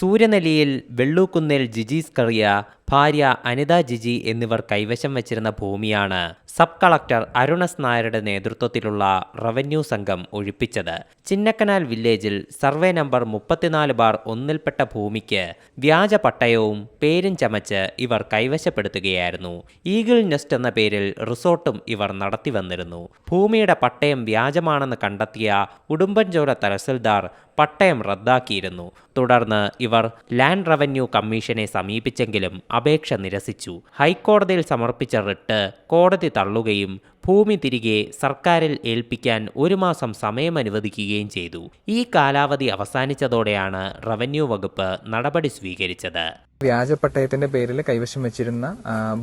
സൂര്യനെല്ലിയിൽ വെള്ളൂക്കുന്നേൽ ജിജീസ് കറിയ ഭാര്യ അനിത ജിജി എന്നിവർ കൈവശം വച്ചിരുന്ന ഭൂമിയാണ് സബ് കളക്ടർ അരുണസ് നായരുടെ നേതൃത്വത്തിലുള്ള റവന്യൂ സംഘം ഒഴിപ്പിച്ചത്. ചിന്നക്കനാൽ വില്ലേജിൽ സർവേ നമ്പർ മുപ്പത്തിനാല് ബാർ ഒന്നിൽപ്പെട്ട ഭൂമിക്ക് വ്യാജ പട്ടയവും പേരും ചമച്ച് ഇവർ കൈവശപ്പെടുത്തുകയായിരുന്നു. ഈഗിൾ നെസ്റ്റ് എന്ന പേരിൽ റിസോർട്ടും ഇവർ നടത്തി വന്നിരുന്നു. ഭൂമിയുടെ പട്ടയം വ്യാജമാണെന്ന് കണ്ടെത്തിയ ഉടുമ്പൻചോല തഹസിൽദാർ പട്ടയം റദ്ദാക്കിയിരുന്നു. തുടർന്ന് ഇവർ ലാൻഡ് റവന്യൂ കമ്മീഷനെ സമീപിച്ചെങ്കിലും അപേക്ഷ നിരസിച്ചു. ഹൈക്കോടതിയിൽ സമർപ്പിച്ച റിട്ട് കോടതി തള്ളുകയും ഭൂമി തിരികെ സർക്കാരിൽ ഏൽപ്പിക്കാൻ ഒരു മാസം സമയം അനുവദിക്കുകയും ചെയ്തു. ഈ കാലാവധി അവസാനിച്ചതോടെയാണ് റവന്യൂ വകുപ്പ് നടപടി സ്വീകരിച്ചത്. വ്യാജ പട്ടയത്തിന്റെ പേരിൽ കൈവശം വെച്ചിരുന്ന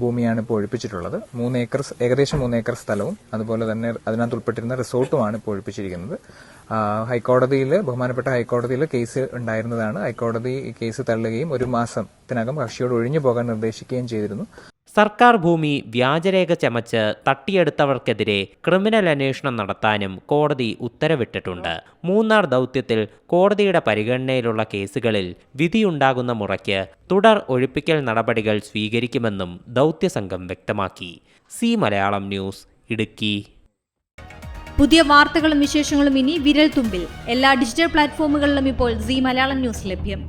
ഭൂമിയാണ് ഇപ്പോൾ ഒഴിപ്പിച്ചിട്ടുള്ളത്. മൂന്ന് ഏക്കർ ഏകദേശം മൂന്ന് ഏക്കർ സ്ഥലവും അതുപോലെ തന്നെ അതിനകത്ത് ഉൾപ്പെട്ടിരുന്ന റിസോർട്ടുമാണ് ഇപ്പോൾ ഒഴിപ്പിച്ചിരിക്കുന്നത്. ഹൈക്കോടതിയിൽ ബഹുമാനപ്പെട്ട ഹൈക്കോടതിയിൽ കേസ് ഉണ്ടായിരുന്നതാണ്. ഹൈക്കോടതി കേസ് തള്ളുകയും ഒരു മാസത്തിനകം കക്ഷിയോട് ഒഴിഞ്ഞു പോകാൻ നിർദ്ദേശിക്കുകയും ചെയ്തിരുന്നു. സർക്കാർ ഭൂമി വ്യാജരേഖ ചമച്ച് തട്ടിയെടുത്തവർക്കെതിരെ ക്രിമിനൽ അന്വേഷണം നടത്താനും കോടതി ഉത്തരവിട്ടിട്ടുണ്ട്. മൂന്നാർ ദൗത്യത്തിൽ കോടതിയുടെ പരിഗണനയിലുള്ള കേസുകളിൽ വിധിയുണ്ടാകുന്ന മുറയ്ക്ക് തുടർ ഒഴിപ്പിക്കൽ നടപടികൾ സ്വീകരിക്കുമെന്നും ദൗത്യസംഘം വ്യക്തമാക്കി. C Malayalam news Idukki. പുതിയ വാർത്തകളും വിശേഷങ്ങളും ഇനി വിരൽ തുമ്പിൽ എല്ലാ ഡിജിറ്റൽ പ്ലാറ്റ്ഫോമുകളിലും ഇപ്പോൾ സി മലയാളം ന്യൂസ് ലഭ്യം.